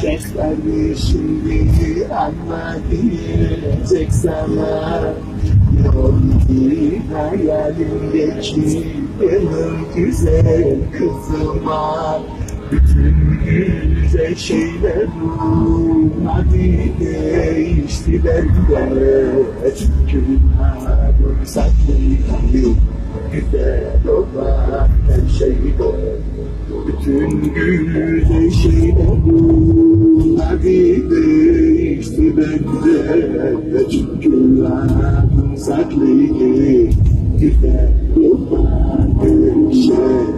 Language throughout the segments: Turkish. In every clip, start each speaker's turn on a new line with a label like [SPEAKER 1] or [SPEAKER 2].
[SPEAKER 1] Şefler şimdi anlatacak sana Yolun hayalimdeki benim güzel kızıma Bütün güzel şeyler hadi değişti bende Çünkü hadım saklıyım güzel bütün güzel şeyler hadi değişti bende Çünkü hadım saklıyım güzel olan her şey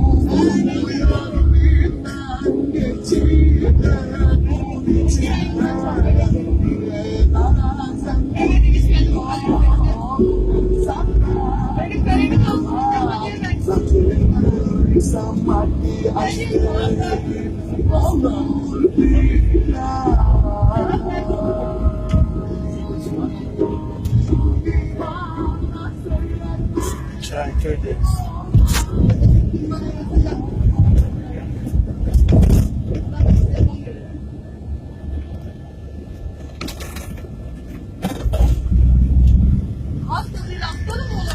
[SPEAKER 1] Somebody I olur Çanköy'deyiz.